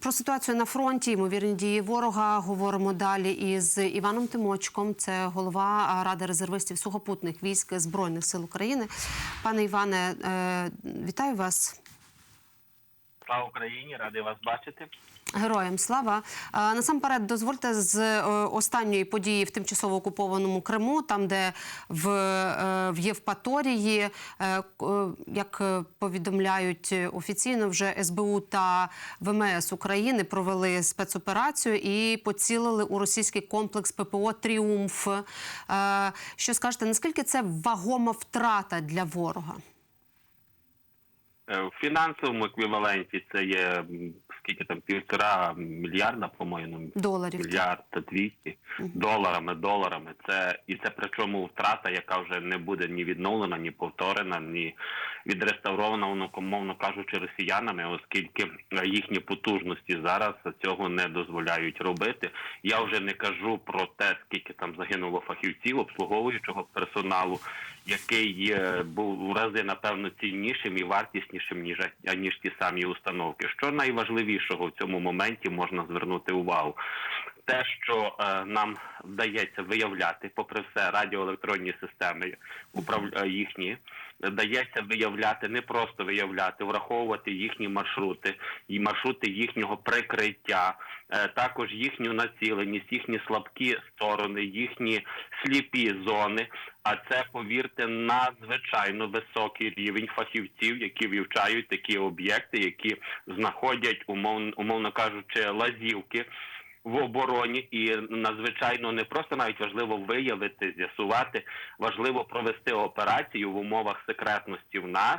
Про ситуацію на фронті, ймовірні дії ворога. Говоримо далі із Іваном Тимочком. Це голова Ради резервистів сухопутних військ Збройних сил України. Пане Іване, е, вітаю вас. Слава Україні, радий вас бачити. Героям слава насамперед, дозвольте з е, останньої події в тимчасово окупованому Криму, там де в, е, в Євпаторії, е, як повідомляють офіційно, вже СБУ та ВМС України провели спецоперацію і поцілили у російський комплекс ППО Тріумф. Що скажете, наскільки це вагома втрата для ворога? Е, В фінансовому еквіваленті це є скільки там півтора мільярда, по-моєму, Доларів. мільярд та двісті доларами, доларами. Це і це причому втрата, яка вже не буде ні відновлена, ні повторена, ні відреставрована, воно мовно кажучи, росіянами, оскільки е, їхні потужності зараз цього не дозволяють робити. Я вже не кажу про те, скільки там загинуло фахівців, обслуговуючого персоналу, який був в рази напевно ціннішим і вартіснішим ніж ніж ті самі установки. Що найважливішого в цьому моменті можна звернути увагу? Те, що е, нам вдається виявляти, попри все, радіоелектронні системи управ... е, їхні вдається виявляти, не просто виявляти, враховувати їхні маршрути і маршрути їхнього прикриття, е, також їхню націленість, їхні слабкі сторони, їхні сліпі зони. А це повірте надзвичайно високий рівень фахівців, які вивчають такі об'єкти, які знаходять умовно, умовно кажучи, лазівки в обороні, і надзвичайно не просто навіть важливо виявити, з'ясувати, важливо провести операцію в умовах секретності в нас,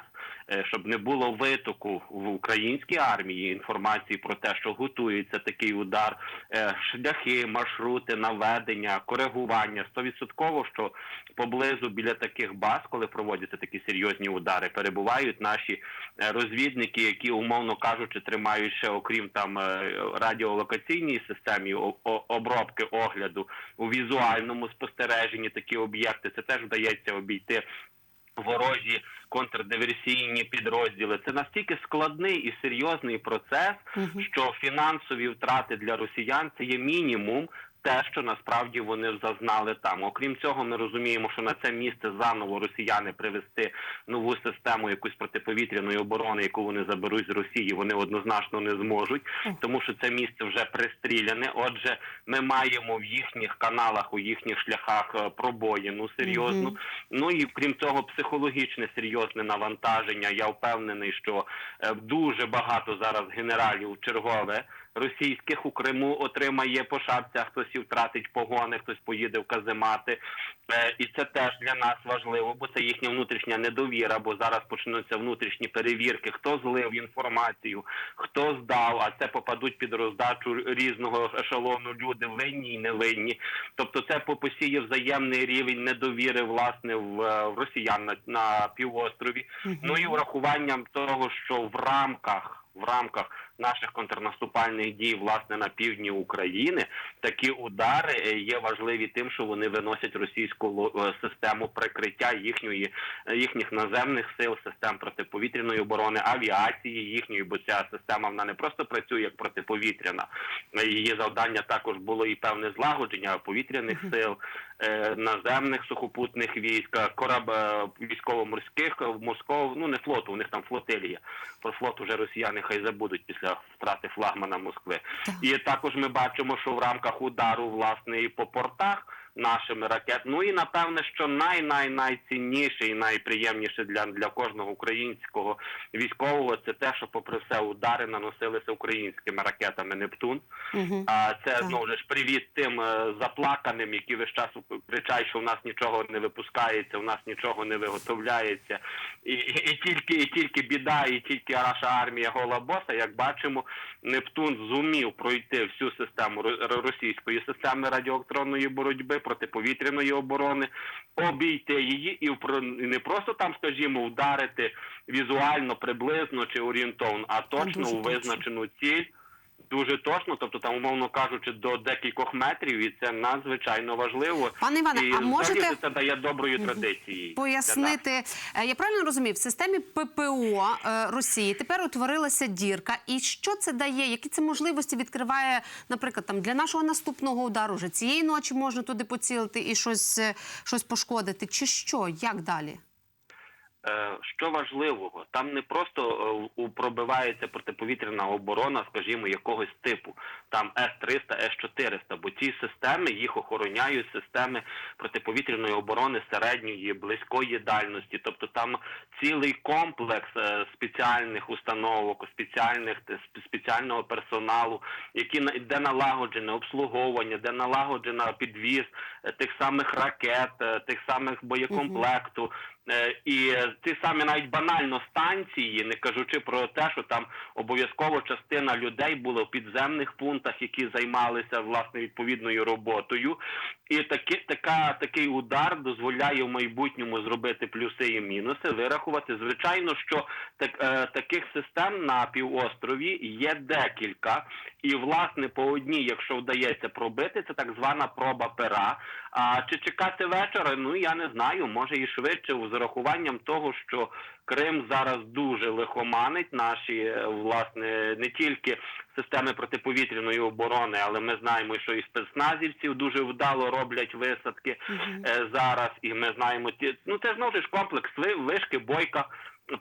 щоб не було витоку в українській армії інформації про те, що готується такий удар, е, шляхи, маршрути, наведення, коригування. Стовідсотково, що поблизу біля таких баз, коли проводяться такі серйозні удари, перебувають наші е, розвідники, які умовно кажучи, тримають ще окрім там е, радіолокаційній системі обробки огляду у візуальному спостереженні такі об'єкти. Це теж вдається обійти. Ворожі контрдиверсійні підрозділи це настільки складний і серйозний процес, Мгм. що фінансові втрати для росіян це є мінімум. Те, що насправді вони зазнали там. Окрім цього, ми розуміємо, що на це місце заново росіяни привести нову систему якоїсь протиповітряної оборони, яку вони заберуть з Росії, вони однозначно не зможуть, тому що це місце вже пристріляне. Отже, ми маємо в їхніх каналах, у їхніх шляхах е, пробоїну серйозну. Мгм. Ну і крім того, психологічне серйозне навантаження. Я впевнений, що е, дуже багато зараз генералів чергове російських у Криму отримає по шапцях, хтось і втратить погони, хтось поїде в каземати. Е, І це теж для нас важливо, бо це їхня внутрішня недовіра. Бо зараз почнуться внутрішні перевірки, хто злив інформацію, хто здав, а це попадуть під роздачу різного ешелону люди винні і невинні. Тобто, це по- посіє взаємний рівень недовіри власне в, е, в росіян на, на півострові. Ну і врахуванням того, що в рамках в рамках наших контрнаступальних дій, власне, на півдні України, такі удари е, є важливі тим, що вони виносять російську е, систему прикриття їхньої е, їхніх наземних сил, систем протиповітряної оборони, авіації їхньої, бо ця система вона не просто працює як протиповітряна. Її завдання також було і певне злагодження повітряних сил, наземних сухопутних військ, е, кораб е, військово-морських в морського, ну не флоту, у них там флотилія. Про флот уже росіяни хай забудуть після втрати флагмана Москви. Так. І також ми бачимо, що в рамках удару власне і по портах нашими ракет. Ну і напевне, що най най найцінніше і найприємніше для, для кожного українського військового це те, що, попри все, удари наносилися українськими ракетами Нептун. Угу. А це знову ж привіт тим е, заплаканим, які весь час кричать, що у нас нічого не випускається, у нас нічого не виготовляється, і, і, тільки і тільки біда, і тільки наша армія гола боса. Як бачимо, Нептун зумів пройти всю систему ро- російської системи радіоелектронної боротьби протиповітряної оборони, обійти її і не просто там, скажімо, вдарити візуально, приблизно чи орієнтовно, а точно у визначену ціль дуже точно, тобто там, умовно кажучи, до декількох метрів, і це надзвичайно важливо. Пане Іване, і а можете це дає доброї традиції. пояснити? Е, Я правильно розумію, в системі ППО е, Росії тепер утворилася дірка. І що це дає? Які це можливості відкриває, наприклад, там для нашого наступного удару? Вже цієї ночі можна туди поцілити і щось, е, щось пошкодити? Чи що? Як далі? Е, Що важливого, там не просто е, пробивається протиповітряна оборона, скажімо, якогось типу, там С-300, С-400, бо ці системи їх охороняють системи протиповітряної оборони середньої, близької дальності. Тобто там цілий комплекс е, спеціальних установок, спеціальних спеціального персоналу, які де налагоджене обслуговування, де налагоджена підвіз тих самих ракет, тих самих боєкомплекту. Е, І ті самі навіть банально станції, не кажучи про те, що там обов'язково частина людей була в підземних пунктах, які займалися власне відповідною роботою. І таки, така, такий удар дозволяє в майбутньому зробити плюси і мінуси, вирахувати. Звичайно, що так, е, таких систем на півострові є декілька, і власне по одній, якщо вдається пробити, це так звана проба пера. А чи чекати вечора? Ну я не знаю. Може і швидше, з урахуванням того, що Крим зараз дуже лихоманить наші е, власне не тільки системи протиповітряної оборони, але ми знаємо, що і спецназівців дуже вдало роблять висадки е, зараз. І ми знаємо ті. Ну це знову ж комплекс ви- вишки, бойка.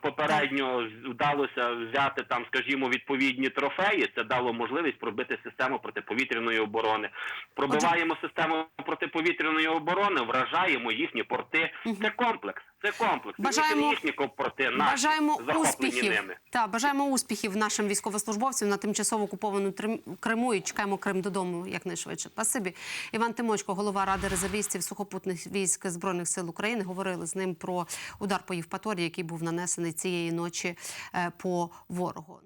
Попередньо вдалося взяти там, скажімо, відповідні трофеї. Це дало можливість пробити систему протиповітряної оборони. Пробиваємо систему протиповітряної оборони, вражаємо їхні порти. Це комплекс. Це комплекс. Бажаємо- проти наші бажаємо успіхів. ними. Та бажаємо успіхів нашим військовослужбовцям на тимчасово окуповану Криму і чекаємо Крим додому якнайшвидше. Пасибі Іван Тимочко, голова ради резервістів сухопутних військ збройних сил України. Говорили з ним про удар по Євпаторії, який був нанесений цієї ночі е, по ворогу.